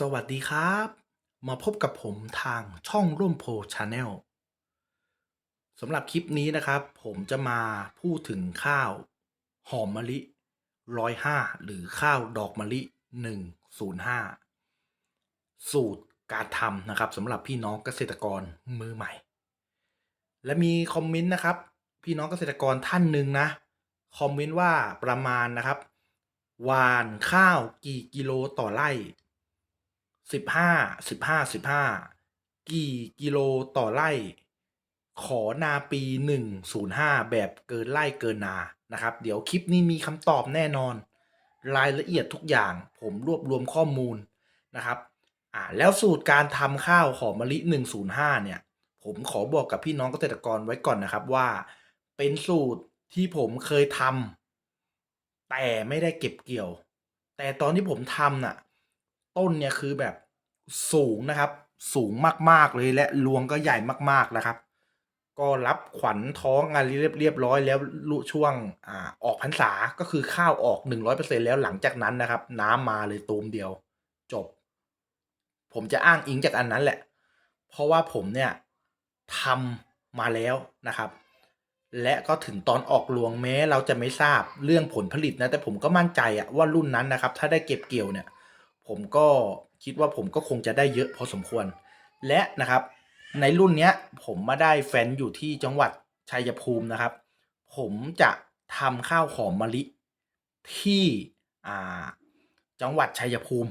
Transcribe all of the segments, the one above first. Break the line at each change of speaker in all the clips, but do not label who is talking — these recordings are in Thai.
สวัสดีครับ มาพบกับผมทางช่องร่วมโพชาแนลสำหรับคลิปนี้นะครับ ผมจะมาพูดถึงข้าว หอมมะลิร้อยห้าหรือข้าวดอกมะลิหนึ่งศูนย์ห้าสูตรการทำนะครับสำหรับพี่น้องเกษตรกรมือใหม่ และมีคอมเมนต์นะครับ พี่น้องเกษตรกรท่านหนึ่งนะ คอมเมนต์ว่าประมาณนะครับ หวานข้าวกี่กิโลต่อไร่ สิบห้าสิบห้าสิบห้ากี่กิโลต่อไร่ ขอนาปีหนึ่งศูนย์ห้าแบบเกินไร่เกินนานะครับ เดี๋ยวคลิปนี้มีคำตอบแน่นอน รายละเอียดทุกอย่างผมรวบรวมข้อมูลนะครับอ่าแล้วสูตรการทำข้าวหอมมะลิ 105 เนี่ย ผมขอบอกกับพี่น้องเกษตรกรไว้ก่อนนะครับว่า เป็นสูตรที่ผมเคยทำแต่ไม่ได้เก็บเกี่ยว แต่ตอนที่ผมทำน่ะ ต้นเนี่ยคือแบบสูงนะครับ สูงมากๆเลยและรวงก็ใหญ่มากๆนะครับ ก็รับขวัญท้องอะไรเรียบเรียบร้อยแล้วลุช่วงอ่าออกพรรษาก็คือข้าวออก 100%แล้วหลังจากนั้นนะครับ น้ำมาเลยตูมเดียว จบ ผมจะอ้างอิงจากอันนั้นแหละ เพราะว่าผมเนี่ยทำมาแล้วนะครับและก็ถึงตอนออกรวงแม้เราจะไม่ทราบเรื่องผลผลิตนะแต่ผมก็มั่นใจอะว่ารุ่นนั้นนะครับ ถ้าได้เก็บเกี่ยวเนี่ย ผมก็คิดว่าผมก็คงจะได้เยอะพอสมควร และนะครับในรุ่นเนี้ยผมมาได้แฟนอยู่ที่จังหวัดชัยภูมินะครับ ผมจะทำข้าวหอมมะลิที่อ่าจังหวัดชัยภูมิ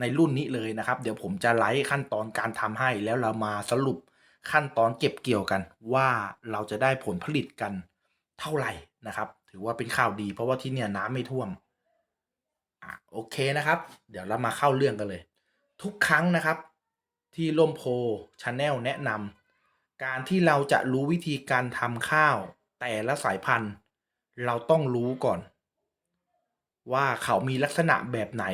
ในรุ่นนี้เลยนะครับ เดี๋ยวผมจะไลฟ์ขั้นตอนการทำให้แล้วเรามาสรุปขั้นตอนเก็บเกี่ยวกัน ว่าเราจะได้ผลผลิตกันเท่าไหร่นะครับ ถือว่าเป็นข่าวดีเพราะว่าที่เนี่ยน้ำไม่ท่วม อะโอเคนะครับ เดี๋ยวเรามาเข้าเรื่องกันเลย ทุกครั้งนะครับ ที่ล่มโพชาแนลแนะนำการที่เราจะรู้วิธีการทำข้าว แต่ละสายพันธุ์ เราต้องรู้ก่อน ว่าเขามีลักษณะแบบไหน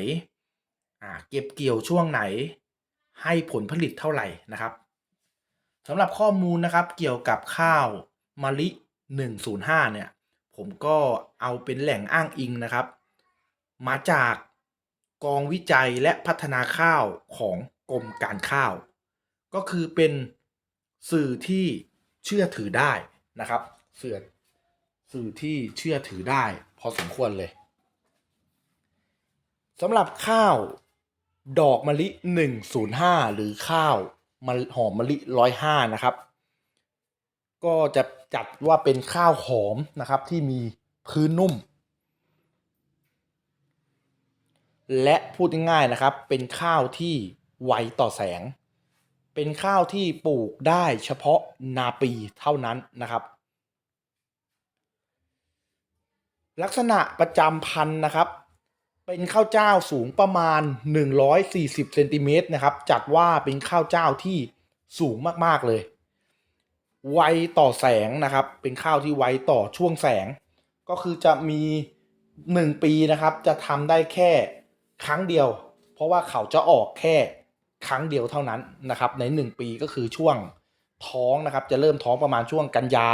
อ่าเก็บเกี่ยวช่วงไหน ให้ผลผลิตเท่าไหร่นะครับสำหรับข้อมูลนะครับเกี่ยวกับข้าวมะลิ 105 เนี่ย ผมก็เอาเป็นแหล่งอ้างอิงนะครับ มาจากกองวิจัยและพัฒนาข้าวของกรมการข้าว ก็คือเป็นสื่อที่เชื่อถือได้นะครับสื่อสื่อที่เชื่อถือได้พอสมควรเลยสำหรับข้าวดอกมะลิ 105 หรือข้าวมหอมมะลิ 105 นะครับ ก็จะจัดว่าเป็นข้าวหอมนะครับที่มีพื้นนุ่ม และพูดง่ายๆนะครับ เป็นข้าวที่ไวต่อแสง เป็นข้าวที่ปลูกได้เฉพาะนาปีเท่านั้นนะครับ ลักษณะประจำพันธุ์นะครับ เป็นข้าวเจ้าสูงประมาณ 140เซนติเมตรนะครับ จัดว่าเป็นข้าวเจ้าที่สูงมากๆเลยไวต่อแสงนะครับ เป็นข้าวที่ไวต่อช่วงแสง ก็คือจะมี 1 ปีนะครับ จะทำได้แค่ ครั้งเดียว เพราะว่าเขาจะออกแค่ครั้งเดียวเท่านั้นนะครับ ใน 1 ปีก็คือช่วงท้องนะครับ จะเริ่มท้องประมาณช่วงกันยา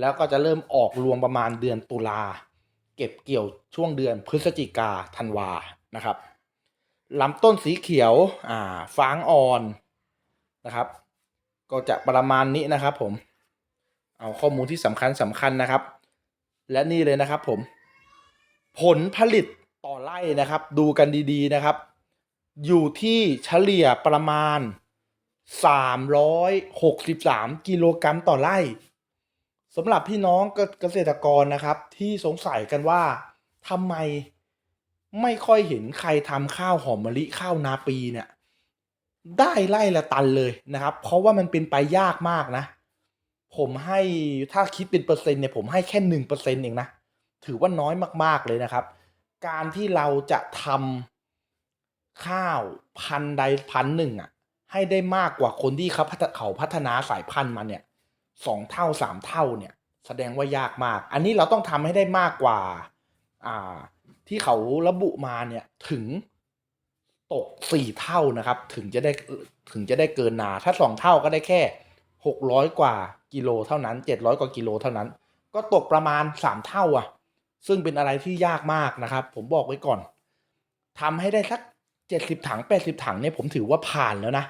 แล้วก็จะเริ่มออกรวงประมาณเดือนตุลาเก็บเกี่ยวช่วงเดือนพฤศจิกาธันวานะครับลำต้นสีเขียวอ่าฟางอ่อนนะครับ ก็จะประมาณนี้นะครับผม เอาข้อมูลที่สำคัญสำคัญนะครับ และนี่เลยนะครับผม ผลผลิต ต่อไร่นะครับ ดูกันดีๆนะครับ อยู่ที่เฉลี่ยประมาณ 363 กิโลกรัมต่อไร่สำหรับพี่น้องเกษตรกรนะครับ ที่สงสัยกันว่าทำไมไม่ค่อยเห็นใครทำข้าวหอมมะลิข้าวนาปีเนี่ยได้ไร่ละตันเลยนะครับ เพราะว่ามันเป็นไปยากมากนะ ผมให้ถ้าคิดเป็นเปอร์เซ็นต์เนี่ยผมให้แค่หนึ่งเปอร์เซ็นต์เองนะ ถือว่าน้อยมากๆเลยนะครับ การที่เราจะทำข้าวพันใดพันหนึ่งอะ ให้ได้มากกว่าคนที่เขาพัฒเขาพัฒนาสายพันธุ์มาเนี่ยสองเท่าสามเท่าเนี่ย แสดงว่ายากมาก อันนี้เราต้องทำให้ได้มากกว่าอ่าที่เขาระบุมาเนี่ยถึงตกสี่เท่านะครับ ถึงจะได้ถึงจะได้เกินนา ถ้าสองเท่าก็ได้แค่หกร้อยกว่ากิโลเท่านั้นเจ็ดร้อยกว่ากิโลเท่านั้น ก็ตกประมาณสามเท่าอะ ซึ่งเป็นอะไรที่ยากมากนะครับ ผมบอกไว้ก่อนทำให้ได้สักเจ็ดสิบถังแปดสิบถังเนี่ยผมถือว่าผ่านแล้วนะ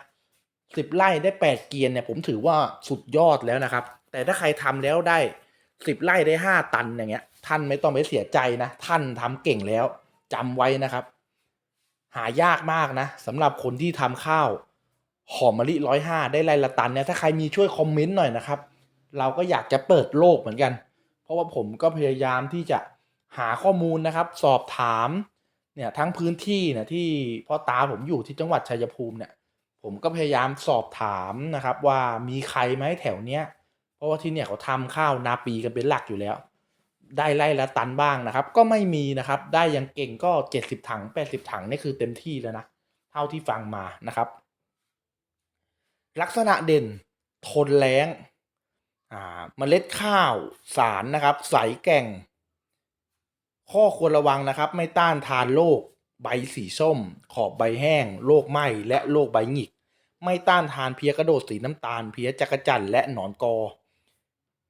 สิบไร่ได้แปดเกียนเนี่ยผมถือว่าสุดยอดแล้วนะครับ แต่ถ้าใครทำแล้วได้สิบไร่ได้ห้าตันอย่างเงี้ย ท่านไม่ต้องไปเสียใจนะ ท่านทำเก่งแล้วจำไว้นะครับ หายากมากนะสำหรับคนที่ทำข้าวหอมมะลิร้อยห้าได้ไร่ละตันเนี่ยถ้าใครมีช่วยคอมเมนต์หน่อยนะครับ เราก็อยากจะเปิดโลกเหมือนกัน เพราะว่าผมก็พยายามที่จะ หาข้อมูลนะครับสอบถามเนี่ยทั้งพื้นที่เนี่ยที่พ่อตาผมอยู่ที่จังหวัดชัยภูมิเนี่ยผมก็พยายามสอบถามนะครับว่ามีใครไหมแถวเนี้ยเพราะว่าที่เนี่ยเขาทำข้าวนาปีกันเป็นหลักอยู่แล้ว ได้ไล่ละตันบ้างนะครับ ก็ไม่มีนะครับได้ยังเก่งก็ 70 ถัง 80 ถังนี่คือเต็มที่แล้วนะเท่าที่ฟังมานะครับ ลักษณะเด่นทนแล้งอ่าเมล็ดข้าวสารนะครับ ใสแก่ง ข้อควรระวังนะครับ ไม่ต้านทานโรคใบสีส้ม ขอบใบแห้งโรคไหม้และโรคใบหงิก ไม่ต้านทานเพียกระโดดสีน้ำตาล เพียจักรจันและหนอนกอ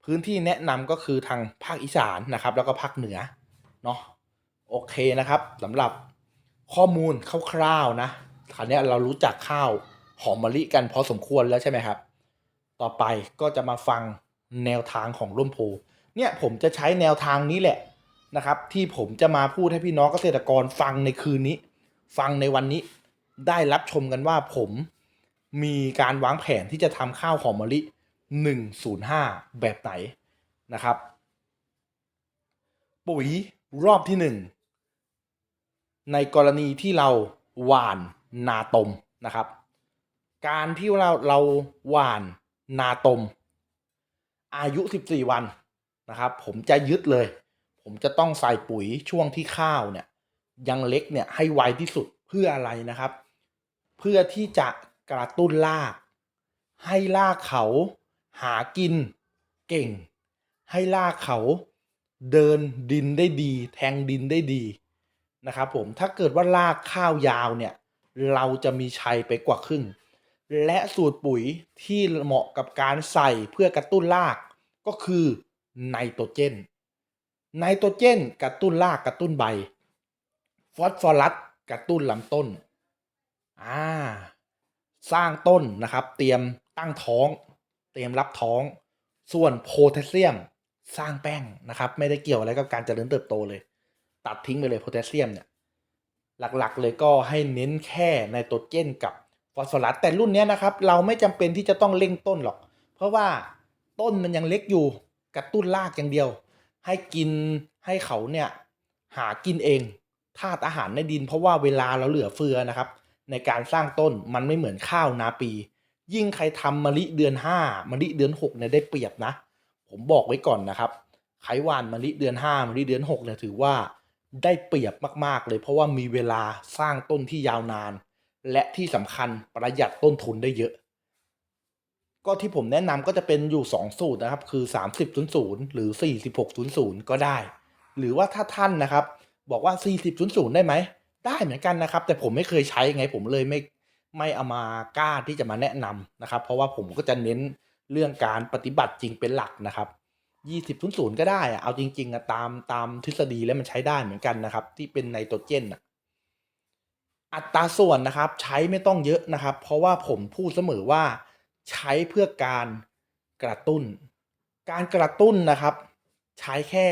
พื้นที่แนะนำก็คือทางภาคอีสานนะครับ แล้วก็ภาคเหนือเนาะโอเคนะครับสำหรับข้อมูลคร่าวๆนะคราวนี้เรารู้จักข้าวหอมมะลิกันพอสมควรแล้วใช่ไหมครับ ต่อไปก็จะมาฟังแนวทางของร่มโพเนี่ยผมจะใช้แนวทางนี้แหละ นะครับ ที่ผมจะมาพูดให้พี่น้องเกษตรกรฟังในคืนนี้ ฟังในวันนี้ได้รับชมกันว่าผมมีการวางแผนที่จะทำข้าวหอมมะลิ 105 แบบไหนนะครับ ปุ๋ยรอบที่ 1 ในกรณีที่เราหว่านนาตมนะครับ การที่เราเราหว่านนาตม อายุ 14 วันนะครับ ผมจะยึดเลย ผมจะต้องใส่ปุ๋ยช่วงที่ข้าวเนี่ยยังเล็กเนี่ยให้ไวที่สุดเพื่ออะไรนะครับ เพื่อที่จะกระตุ้นราก ให้รากเขาหากินเก่ง ให้รากเขาเดินดินได้ดี แทงดินได้ดีนะครับผมถ้าเกิดว่ารากข้าวยาวเนี่ยเราจะมีชัยไปกว่าครึ่ง และสูตรปุ๋ยที่เหมาะกับการใส่เพื่อกระตุ้นรากก็คือไนโตรเจน ไนโตรเจนกระตุ้นรากกระตุ้นใบ ฟอสฟอรัสกระตุ้นลำต้นอ่าสร้างต้นนะครับ เตรียมตั้งท้อง เตรียมรับท้อง ส่วนโพแทสเซียมสร้างแป้งนะครับ ไม่ได้เกี่ยวอะไรกับการเจริญเติบโตเลย ตัดทิ้งไปเลยโพแทสเซียมเนี่ยหลักๆเลยก็ให้เน้นแค่ไนโตรเจนกับฟอสฟอรัสแต่รุ่นนี้นะครับ เราไม่จำเป็นที่จะต้องเร่งต้นหรอก เพราะว่าต้นมันยังเล็กอยู่กระตุ้นรากอย่างเดียว ให้กินให้เขาเนี่ยหากินเองธาตุอาหารในดิน เพราะว่าเวลาเราเหลือเฟือนะครับ ในการสร้างต้นมันไม่เหมือนข้าวนาปี ยิ่งใครทำมะลิเดือนห้ามะลิเดือนหกเนี่ยได้เปรียบนะ ผมบอกไว้ก่อนนะครับใครหวานมะลิเดือนห้ามะลิเดือนหกเนี่ยถือว่าได้เปรียบมาก ๆ เลยเพราะว่ามีเวลาสร้างต้นที่ยาวนาน และที่สำคัญประหยัดต้นทุนได้เยอะ ก็ที่ผมแนะนำก็จะเป็นอยู่ 2 สูตรนะครับ คือ 3000 หรือ 4600 ก็ได้ หรือว่าถ้าท่านนะครับ บอกว่า 4000 ได้ไหม ได้เหมือนกันนะครับ แต่ผมไม่เคยใช้ไงผมเลยไม่ไม่เอามากล้าที่จะมาแนะนำนะครับ เพราะว่าผมก็จะเน้นเรื่องการปฏิบัติจริงเป็นหลักนะครับ2000 ก็ได้อะเอาจริงๆอะตามตามทฤษฎีแล้วมันใช้ได้เหมือนกันนะครับ ที่เป็นไนโตรเจนอะอัตราส่วนนะครับ ใช้ไม่ต้องเยอะนะครับ เพราะว่าผมพูดเสมอว่า ใช้เพื่อการกระตุ้น การกระตุ้นนะครับ ใช้แค่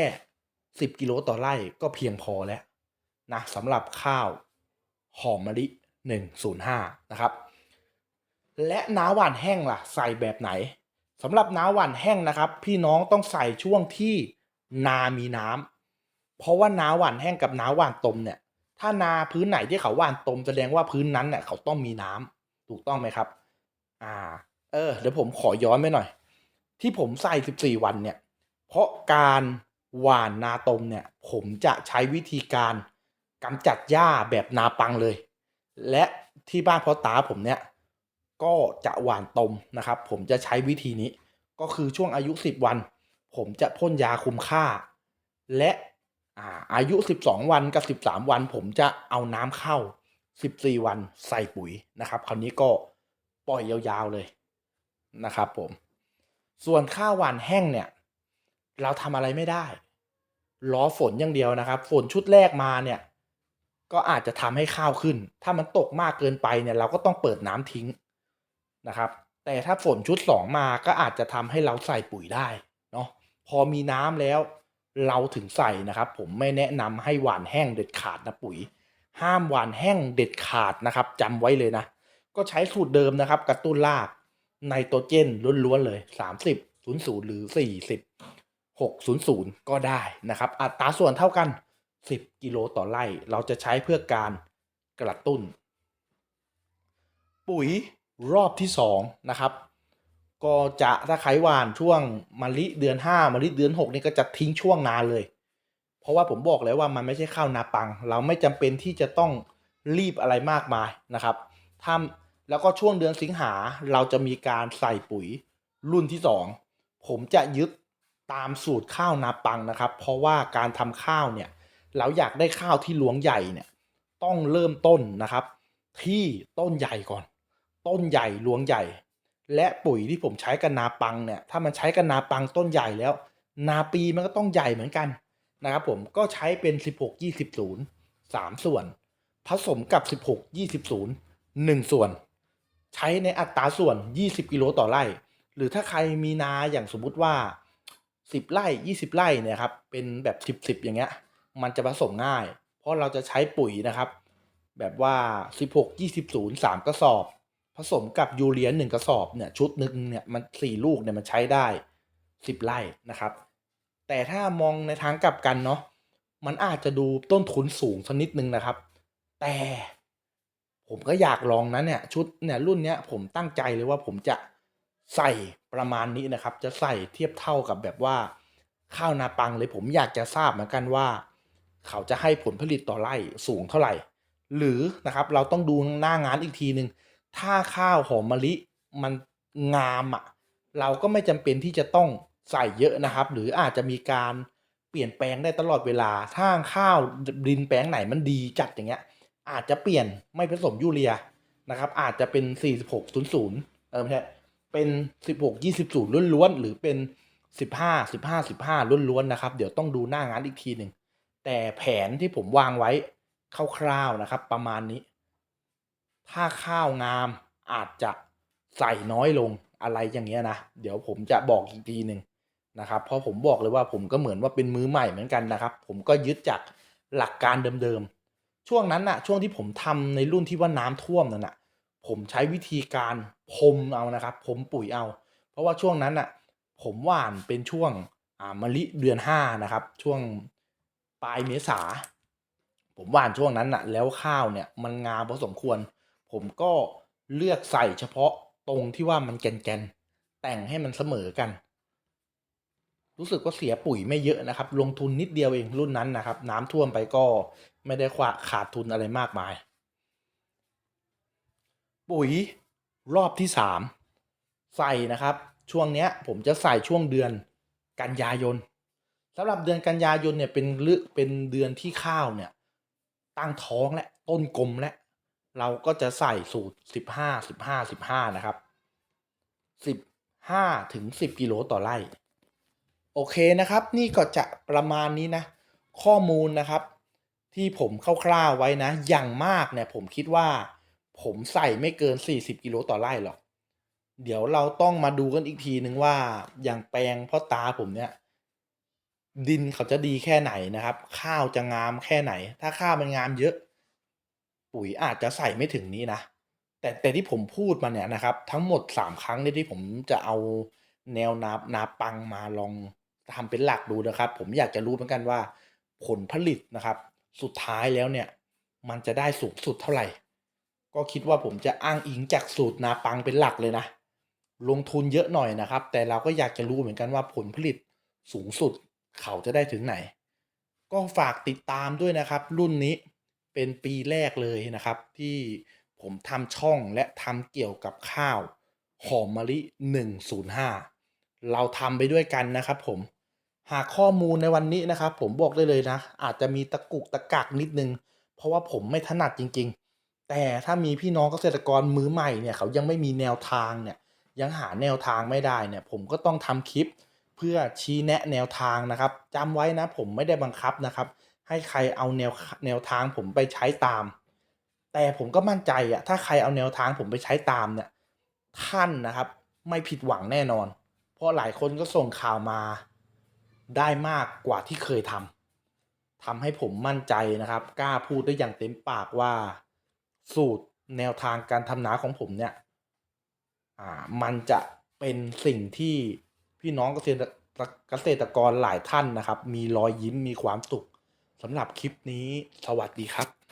10 กิโลต่อไร่ก็เพียงพอแล้วนะสำหรับข้าวหอมมะลิ 105 นะครับ และน้าหวานแห้งล่ะ ใส่แบบไหนสำหรับน้าหวานแห้งนะครับ พี่น้องต้องใส่ช่วงที่นามีน้ำเพราะว่าน้าหวานแห้งกับน้าหวานตมเนี่ย ถ้านาพื้นไหนที่เขาหวานตมแสดงว่าพื้นนั้นเนี่ยเขาต้องมีน้ำถูกต้องไหมครับ อ่า เออเดี๋ยวผมขอย้อนไปหน่อย ที่ผมใส่ 14 วันเนี่ย เพราะการหว่านนาตมเนี่ย ผมจะใช้วิธีการกำจัดหญ้าแบบนาปังเลย และที่บ้านพ่อตาผมเนี่ย ก็จะหว่านตมนะครับ ผมจะใช้วิธีนี้ ก็คือช่วงอายุ 10 วัน ผมจะพ่นยาคุมค่า และอาอายุ 12 วันกับ 13 วัน ผมจะเอาน้ำเข้า 14 วันใส่ปุ๋ยนะครับ คราวนี้ก็ปล่อยยาวๆเลย นะครับผม ส่วนข้าวหวานแห้งเนี่ย เราทำอะไรไม่ได้รอฝนอย่างเดียวนะครับ ฝนชุดแรกมาเนี่ย ก็อาจจะทำให้ข้าวขึ้น ถ้ามันตกมากเกินไปเนี่ยเราก็ต้องเปิดน้ำทิ้งนะครับ แต่ถ้าฝนชุดสองมาก็อาจจะทำให้เราใส่ปุ๋ยได้เนาะ พอมีน้ำแล้วเราถึงใส่นะครับ ผมไม่แนะนำให้หวานแห้งเด็ดขาดนะปุ๋ย ห้ามหวานแห้งเด็ดขาดนะครับจำไว้เลยนะ ก็ใช้สูตรเดิมนะครับ กระตุ้นราก ไนโตรเจนล้วนๆเลย 30 00 หรือ 40 600 ก็ได้นะครับ อัตราส่วนเท่ากัน 10 กิโลต่อไร่ เราจะใช้เพื่อการกระตุ้น ปุ๋ยรอบที่ 2 นะครับ ก็จะถ้าใครหวานช่วงมะลิเดือน 5มะลิเดือน 6 นี่ก็จะทิ้งช่วงนานเลย เพราะว่าผมบอกแล้วว่ามันไม่ใช่ข้าวนาปัง เราไม่จำเป็นที่จะต้องรีบอะไรมากมายนะครับถ้า แล้วก็ช่วงเดือนสิงหาเราจะมีการใส่ปุ๋ยรุ่นที่ 2 ผมจะยึดตามสูตรข้าวนาปังนะครับ เพราะว่าการทำข้าวเนี่ย เราอยากได้ข้าวที่หลวงใหญ่เนี่ย ต้องเริ่มต้นนะครับ ที่ต้นใหญ่ก่อน ต้นใหญ่หลวงใหญ่ และปุ๋ยที่ผมใช้กับนาปังเนี่ย ถ้ามันใช้กับนาปังต้นใหญ่แล้ว นาปีมันก็ต้องใหญ่เหมือนกันนะครับ ผมก็ใช้เป็น 16 20 0 3 ส่วน ผสมกับ 16 20 0 1 ส่วน ใช้ในอัตราส่วน 20 กิโลต่อไร่ หรือถ้าใครมีนาอย่างสมมุติว่า 10 ไร่ 20 ไร่เนี่ยครับ เป็นแบบ 10 10 อย่างเงี้ย มันจะผสมง่าย เพราะเราจะใช้ปุ๋ยนะครับ แบบว่า 16 20 0 3 กระสอบ ผสมกับยูเรียน1กระสอบเนี่ยชุดหนึ่งเนี่ยมัน 4 ลูกเนี่ยมันใช้ได้ 10 ไร่นะครับ แต่ถ้ามองในทางกลับกันเนาะ มันอาจจะดูต้นทุนสูงสักนิดนึงนะครับ แต่ ผมก็อยากลองนะเนี่ยชุดเนี่ยรุ่นเนี้ยผมตั้งใจเลยว่าผมจะใส่ประมาณนี้นะครับ จะใส่เทียบเท่ากับแบบว่า ข้าวนาปังเลยผมอยากจะทราบเหมือนกันว่า เขาจะให้ผลผลิตต่อไร่สูงเท่าไหร่ หรือนะครับเราต้องดูหน้างานอีกทีหนึ่งถ้าข้าวหอมมะลิมันงามอะ่ะเราก็ไม่จำเป็นที่จะต้องใส่เยอะนะครับ หรืออาจจะมีการเปลี่ยนแปลงได้ตลอดเวลาถ้าข้าวดินแปลงไหนมันดีจัดอย่างเงี้ย อาจจะเปลี่ยนไม่ผสมยูเรียนะครับ อาจจะเป็น 46 00เออไม่ใช่เป็น 16 20ล้วนๆหรือเป็น 15 15 15ล้วนๆนะครับ เดี๋ยวต้องดูหน้างานอีกทีหนึ่งแต่แผนที่ผมวางไว้คร่าวๆนะครับ ประมาณนี้ ถ้าข้าวงามอาจจะใส่น้อยลงอะไรอย่างเงี้ยนะเดี๋ยวผมจะบอกอีกทีหนึ่งนะครับ เพราะผมบอกเลยว่าผมก็เหมือนว่าเป็นมือใหม่เหมือนกันนะครับ ผมก็ยึดจากหลักการเดิม ช่วงนั้นน่ะ ช่วงที่ผมทำในรุ่นที่ว่าน้ำท่วมนั่นน่ะ ผมใช้วิธีการพรมเอานะครับพรมปุ๋ยเอา เพราะว่าช่วงนั้นน่ะ ผมหว่านเป็นช่วงอ่ามะลิเดือนห้านะครับ ช่วงปลายเมษา ผมหว่านช่วงนั้นน่ะ แล้วข้าวเนี่ยมันงามพอสมควร ผมก็เลือกใส่เฉพาะตรงที่ว่ามันแกนๆแต่งให้มันเสมอกัน รู้สึกว่าเสียปุ๋ยไม่เยอะนะครับ ลงทุนนิดเดียวเองรุ่นนั้นนะครับ น้ำท่วมไปก็ไม่ได้ขาขาดทุนอะไรมากมาย ปุ๋ยรอบที่สามใส่นะครับ ช่วงเนี้ยผมจะใส่ช่วงเดือนกันยายนสำหรับเดือนกันยายนเนี่ยเป็นเลือกเป็นเดือนที่ข้าวเนี่ยตั้งท้องและต้นกลมและ เราก็จะใส่สูตรสิบห้าสิบห้าสิบห้านะครับสิบห้าถึงสิบกิโลต่อไร่ โอเคนะครับ นี่ก็จะประมาณนี้นะ ข้อมูลนะครับ ที่ผมคร่าวๆไว้นะ อย่างมากเนี่ยผมคิดว่า ผมใส่ไม่เกิน 40กิโลต่อไร่หรอก เดี๋ยวเราต้องมาดูกันอีกทีนึงว่าอย่างแปลงพ่อตาผมเนี่ย ดินเขาจะดีแค่ไหนนะครับ ข้าวจะงามแค่ไหน ถ้าข้าวมันงามเยอะ ปุ๋ยอาจจะใส่ไม่ถึงนี้นะแต่แต่ที่ผมพูดมาเนี่ยนะครับ ทั้งหมด 3 ครั้งเนี่ยที่ผมจะเอาแนวนานาปังมาลอง ทำเป็นหลักดูนะครับ ผมอยากจะรู้เหมือนกันว่า ผลผลิตนะครับ สุดท้ายแล้วเนี่ยมันจะได้สูงสุดเท่าไหร่ ก็คิดว่าผมจะอ้างอิงจากสูตรนาปังเป็นหลักเลยนะ ลงทุนเยอะหน่อยนะครับ แต่เราก็อยากจะรู้เหมือนกันว่าผลผลิตสูงสุดเขาจะได้ถึงไหน ก็ฝากติดตามด้วยนะครับ รุ่นนี้เป็นปีแรกเลยนะครับ ที่ผมทำช่องและทำเกี่ยวกับข้าวหอมมะลิ 105 เราทำไปด้วยกันนะครับผม หากข้อมูลในวันนี้นะครับ ผมบอกได้เลยนะ อาจจะมีตะกุกตะกักนิดนึง เพราะว่าผมไม่ถนัดจริง ๆ แต่ถ้ามีพี่น้องเกษตรกรมือใหม่เนี่ยเขายังไม่มีแนวทางเนี่ยยังหาแนวทางไม่ได้เนี่ย ผมก็ต้องทำคลิปเพื่อชี้แนะแนวทางนะครับจำไว้นะผมไม่ได้บังคับนะครับ ให้ใครเอาแนวแนวทางผมไปใช้ตาม แต่ผมก็มั่นใจอะถ้าใครเอาแนวทางผมไปใช้ตามเนี่ยท่านนะครับ ไม่ผิดหวังแน่นอน เพราะหลายคนก็ส่งข่าวมา ได้มากกว่าที่เคยทำทำให้ผมมั่นใจนะครับ กล้าพูดได้อย่างเต็มปากว่าสูตรแนวทางการทำนาของผมเนี่ยอ่ามันจะเป็นสิ่งที่พี่น้องเกษตรเกษตรกรหลายท่านนะครับ มีรอยยิ้มมีความสุขสำหรับคลิปนี้สวัสดีครับ